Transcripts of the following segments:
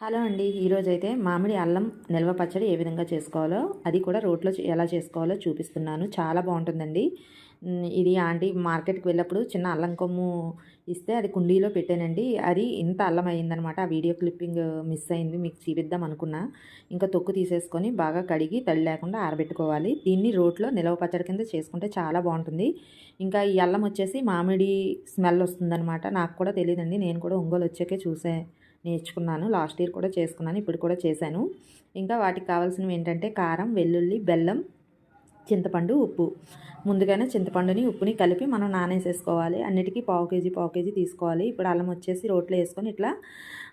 Hello అండి. ఈరోజు అయితే మామిడి అల్లం నిల్వ పచ్చడి ఏ విధంగా చేసుకోవాలో అది కూడా రోట్లో ఎలా చేసుకోవాలో చూపిస్తున్నాను. చాలా బాగుంటుందండి. ఇది ఆంటీ మార్కెట్కి వెళ్ళినప్పుడు చిన్న అల్లం కొమ్ము ఇస్తే అది కుండీలో పెట్టానండి. అది ఇంత అల్లం అయిందనమాట ఆ వీడియో క్లిప్పింగ్ మిస్ అయింది. మీకు చూపిద్దాం అనుకున్నా. ఇంకా తొక్కు తీసేసుకొని బాగా కడిగి తడి లేకుండా ఆరబెట్టుకోవాలి. దీన్ని రోట్లో నిల్వ పచ్చడి కింద చేసుకుంటే చాలా బాగుంటుంది. ఇంకా ఈ అల్లం వచ్చేసి మామిడి స్మెల్ వస్తుందనమాట. నాకు కూడా తెలియదండి నేను కూడా ఒంగోలు వచ్చాకే చూసే. నేర్చుకున్నాను. లాస్ట్ ఇయర్ కూడా చేసుకున్నాను. ఇప్పుడు కూడా చేశాను. ఇంకా వాటికి కావాల్సినవి ఏంటంటే కారం వెల్లుల్లి బెల్లం చింతపండు ఉప్పు. ముందుగానే చింతపండుని ఉప్పుని కలిపి మనం నానేసేసుకోవాలి. అన్నిటికీ పావు కేజీ పావు కేజీ తీసుకోవాలి. ఇప్పుడు అల్లం వచ్చేసి రోట్లో వేసుకొని ఇట్లా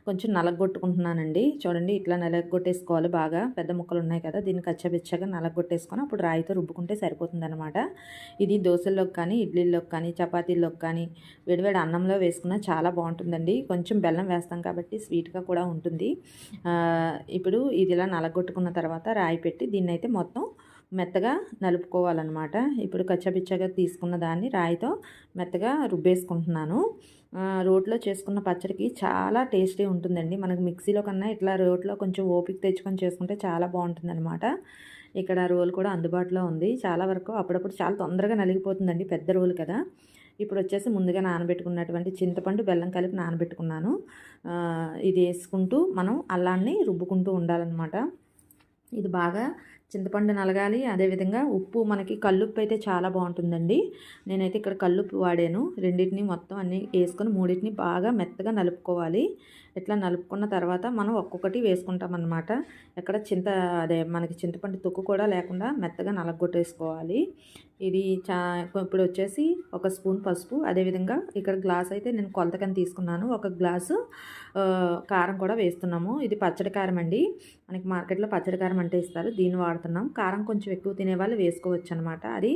కొంచెం నలగొట్టుకుంటున్నానండి. చూడండి ఇట్లా నలగొట్టేసుకోవాలి బాగా. పెద్ద ముక్కలు ఉన్నాయి కదా దీన్ని కచ్చబిచ్చగా నలగొట్టేసుకొని అప్పుడు రాయితో రుబ్బుకుంటే సరిపోతుంది అనమాట ఇది దోశల్లోకి కానీ ఇడ్లీల్లోకి కానీ చపాతీల్లోకి కానీ వేడివేడి అన్నంలో వేసుకున్నా చాలా బాగుంటుందండి. కొంచెం బెల్లం వేస్తాం కాబట్టి స్వీట్గా కూడా ఉంటుంది. ఇప్పుడు ఇది ఇలా నలగొట్టుకున్న తర్వాత రాయి పెట్టి దీన్ని అయితే మొత్తం మెత్తగా నలుపుకోవాలన్నమాట. ఇప్పుడు కచ్చపిచ్చగా తీసుకున్న దాన్ని రాయితో మెత్తగా రుబ్బేసుకుంటున్నాను. రోట్లో చేసుకున్న పచ్చడికి చాలా టేస్టీ ఉంటుందండి. మనకు మిక్సీలో కన్నా ఇట్లా రోట్లో కొంచెం ఓపిక తెచ్చుకొని చేసుకుంటే చాలా బాగుంటుందన్నమాట. ఇక్కడ రోల్ కూడా అందుబాటులో ఉంది. చాలా వరకు అప్పుడప్పుడు చాలా తొందరగా నలిగిపోతుందండి పెద్ద రోల్ కదా. ఇప్పుడు వచ్చేసి ముందుగా నానబెట్టుకున్నటువంటి చింతపండు బెల్లం కలిపి నానబెట్టుకున్నాను. ఇది వేసుకుంటూ మనం అల్లాన్ని రుబ్బుకుంటూ ఉండాలన్నమాట. ఇది బాగా చింతపండు నలగాలి అదేవిధంగా ఉప్పు మనకి కల్లుప్పు అయితే చాలా బాగుంటుందండి. నేనైతే ఇక్కడ కల్లుప్పు వాడాను. రెండింటిని మొత్తం అన్ని వేసుకొని మూడింటిని బాగా మెత్తగా నలుపుకోవాలి. ఇట్లా నలుపుకున్న తర్వాత మనం ఒక్కొక్కటి వేసుకుంటాం అనమాట ఎక్కడ చింత అదే మనకి చింతపండు తొక్కు కూడా లేకుండా మెత్తగా నలగొట్టేసుకోవాలి. ఇది చా ఇప్పుడు వచ్చేసి ఒక స్పూన్ పసుపు. అదేవిధంగా ఇక్కడ గ్లాస్ అయితే నేను కొలతకని తీసుకున్నాను. ఒక గ్లాసు కారం కూడా వేస్తున్నాము. ఇది పచ్చడి కారం అండి. మనకి మార్కెట్లో పచ్చడి కారం అంటే ఇస్తారు. దీన్ని వాడుతున్నాం. కారం కొంచెం ఎక్కువ తినే వాళ్ళు వేసుకోవచ్చు అనమాట అది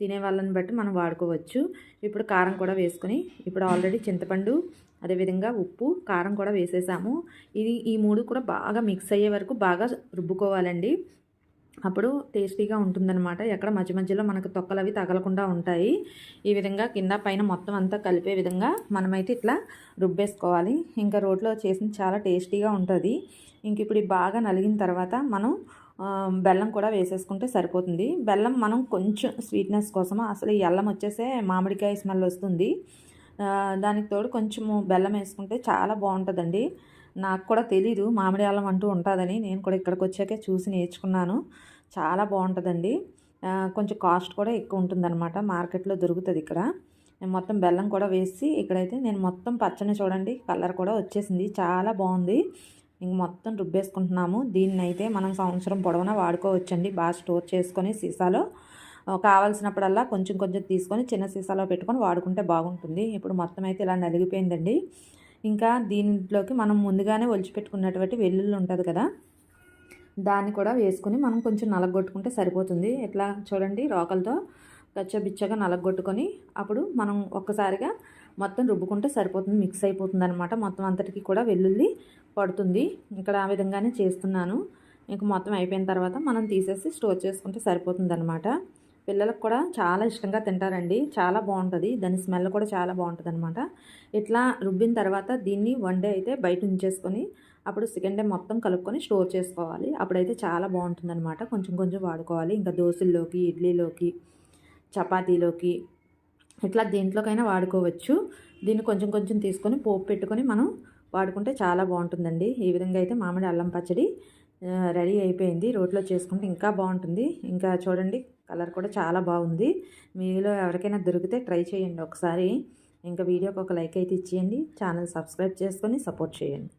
తినే వాళ్ళని బట్టి మనం వాడుకోవచ్చు. ఇప్పుడు కారం కూడా వేసుకొని ఇప్పుడు ఆల్రెడీ చింతపండు అదేవిధంగా ఉప్పు కారం కూడా వేసేసాము. ఇది ఈ మూడు కూడా బాగా మిక్స్ అయ్యే వరకు బాగా రుబ్బుకోవాలండి. అప్పుడు టేస్టీగా ఉంటుందన్నమాట. ఎక్కడ మధ్య మధ్యలో మనకు తొక్కలు అవి తగలకుండా ఉంటాయి. ఈ విధంగా కింద పైన మొత్తం అంతా కలిపే విధంగా మనమైతే ఇట్లా రుబ్బేసుకోవాలి. ఇంకా రోట్లో చేసిన చాలా టేస్టీగా ఉంటుంది. ఇంక ఇప్పుడు బాగా నలిగిన తర్వాత మనం బెల్లం కూడా వేసేసుకుంటే సరిపోతుంది. బెల్లం మనం కొంచెం స్వీట్నెస్ కోసం అసలు ఈ అల్లం వచ్చేసే మామిడికాయ స్మెల్ వస్తుంది. దానికి తోడు కొంచెము బెల్లం వేసుకుంటే చాలా బాగుంటుందండి. నాకు కూడా తెలీదు మామిడి అల్లం అంటూ ఉంటుందని. నేను కూడా ఇక్కడికి వచ్చాకే చూసి నేర్చుకున్నాను. చాలా బాగుంటుందండి. కొంచెం కాస్ట్ కూడా ఎక్కువ ఉంటుందన్నమాట. మార్కెట్లో దొరుకుతుంది ఇక్కడ. నేను మొత్తం బెల్లం కూడా వేసి ఇక్కడైతే నేను మొత్తం పచ్చని చూడండి కలర్ కూడా వచ్చేసింది. చాలా బాగుంది. ఇంక మొత్తం రుబ్బేసుకుంటున్నాము. దీన్ని అయితే మనం సంవత్సరం పొడవునా వాడుకోవచ్చండి. బాగా స్టోర్ చేసుకొని సీసాలో కావాల్సినప్పుడల్లా కొంచెం కొంచెం తీసుకొని చిన్న సీసాలో పెట్టుకొని వాడుకుంటే బాగుంటుంది. ఇప్పుడు మొత్తం అయితే ఇలా నలిగిపోయిందండి. ఇంకా దీంట్లోకి మనం ముందుగానే ఒలిచిపెట్టుకున్నటువంటి వెల్లుల్లి ఉంటుంది కదా దాన్ని కూడా వేసుకొని మనం కొంచెం నలగొట్టుకుంటే సరిపోతుంది. ఎట్లా చూడండి రోకలతో కచ్చబిచ్చగా నలగొట్టుకొని అప్పుడు మనం ఒక్కసారిగా మొత్తం రుబ్బుకుంటే సరిపోతుంది మిక్స్ అయిపోతుంది అనమాట మొత్తం అంతటికి కూడా వెల్లుల్లి పడుతుంది. ఇక్కడ ఆ విధంగానే చేస్తున్నాను. ఇంక మొత్తం అయిపోయిన తర్వాత మనం తీసేసి స్టోర్ చేసుకుంటే సరిపోతుంది అనమాట పిల్లలకు కూడా చాలా ఇష్టంగా తింటారండి. చాలా బాగుంటుంది. దాని స్మెల్ కూడా చాలా బాగుంటుంది అనమాట ఇట్లా రుబ్బిన తర్వాత దీన్ని వన్ డే అయితే బయట ఉంచేసుకొని అప్పుడు సెకండ్ డే మొత్తం కలుపుకొని స్టోర్ చేసుకోవాలి. అప్పుడైతే చాలా బాగుంటుంది అనమాట కొంచెం కొంచెం వాడుకోవాలి. ఇంకా దోశల్లోకి ఇడ్లీలోకి చపాతీలోకి ఇట్లా దేంట్లోకైనా వాడుకోవచ్చు. దీన్ని కొంచెం కొంచెం తీసుకొని పోపు పెట్టుకొని మనం వాడుకుంటే చాలా బాగుంటుందండి. ఈ విధంగా అయితే మామిడి అల్లం పచ్చడి రెడీ అయిపోయింది. రోట్లో చేసుకుంటే ఇంకా బాగుంటుంది. ఇంకా చూడండి కలర్ కూడా చాలా బాగుంది. మీలో ఎవరికైనా దొరికితే ట్రై చేయండి ఒకసారి. ఇంకా వీడియోకి ఒక లైక్ అయితే ఇచ్చేయండి. ఛానల్ సబ్స్క్రైబ్ చేసుకొని సపోర్ట్ చేయండి.